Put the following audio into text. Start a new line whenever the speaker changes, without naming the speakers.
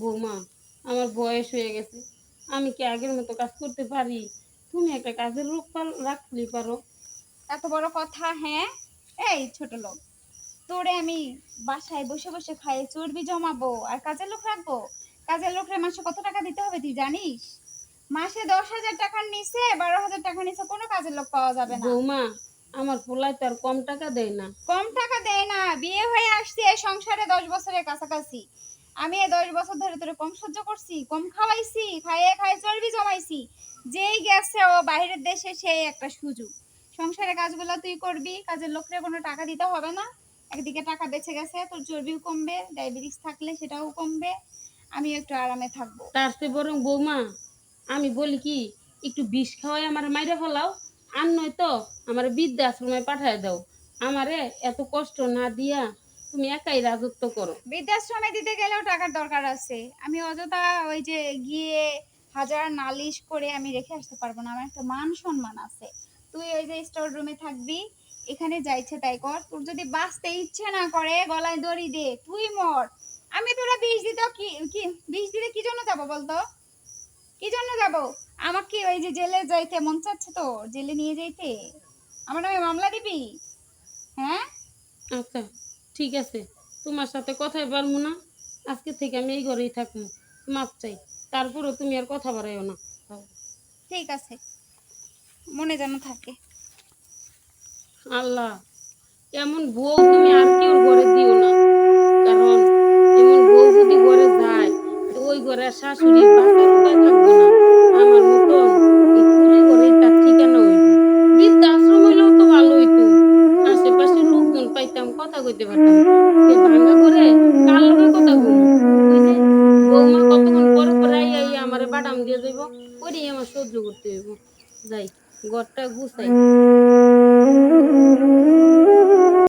বৌমা আমার বয়স হয়ে গেছে। আমি কি আগের মতো কাজ করতে পারি? তুমি একটা কাজের লোক রাখলি পারো।
এত বড় কথা হ্যাঁ? এই ছোট লোক তোরে আমি বাসায় বসে বসে খাই চর্বি জমাবো আর কাজের লোক রাখব? কাজের লোকরে মাসে কত টাকা দিতে হবে তুই জানিস? মাসে দশ হাজার টাকার নিচে বারো হাজার টাকার নিচে কোনো কাজের লোক পাওয়া যাবে না।
বৌমা আমার পোলায় তো আর কম টাকা দেয় না।
কম টাকা দেয় না। বিয়ে হয়ে আসছি এই সংসারে দশ বছরের কাছাকাছি। আমি এই দশ বছর ধরে তোরে কম সহ্য করছি, কম খাওয়াইছি, খাইয়ে খাইয়ে চর্বি জমাইছি। যেই গেছে ও বাইরের দেশে সেই একটা সুযোগ। সংসারের কাজগুলো তুই করবি, কাজের লোকরে কোনো টাকা দিতে হবে না। একদিকে টাকা বেঁচে গেছে, তোর চর্বিও কমবে, ডায়াবেটিস থাকলে সেটাও কমবে। আমি একটু আরামে থাকব।
তার চেয়ে বরং বৌমা, আমি বলি কি, একটু বিষ খাওয়াই আমার মাইরে ফেলাও, আর নয় তো আমার বৃদ্ধাশ্রমে পাঠায় দাও। আমারে এত কষ্ট না দিয়া তুমি একাই রাজত্ব করো।
বৃদ্ধাশ্রমে দিতে গেলেও টাকার দরকার আছে। আমি অযথা ওই যে গিয়ে হাজার নালিশ করে আমি রেখে আসতে পারব না। আমার একটা মান সম্মান আছে। তুই ওই যে স্টোর রুমে থাকবি এখানে যা ইচ্ছে তাই কর। তোর যদি বাঁচতে ইচ্ছে না করে গলায় দড়ি দে তুই মর। আমি তোরা বিষ দিতে কি কি বিষ দিতে কি জন্য যাব বলতো? কি জন্য যাব? আমাকে কি ওই যে জেলে যাইতে মন চাচ্ছে তো জেলে নিয়ে যাইতে। আমার নামে মামলা দিবি? হ্যাঁ?
আচ্ছা। ঠিক আছে তোমার সাথে কথাই পারব না। আজকে থেকে আমি এই ঘরেই থাকব। মাপ চাই। তারপরও তুমি আর কথা বাড়াইও না।
ঠিক আছে। মনে যেন থাকে।
আল্লাহ এমন বউ তুমি আর কেউ ঘরে দিও না। কারণ এমন বউ যদি ঘরে যায় ওই ঘরে শাশুড়ি বাঁচার উপায় থাকবে না। কথা কইতে পারতাম এই ভাঙা করে কার কথা কই বৌমা কতক্ষণ পর পরে আই আমারে বাদাম দিয়ে যাইব ওরই আমার সহ্য করতে হইব। যাই, ঘরটা গুছাই।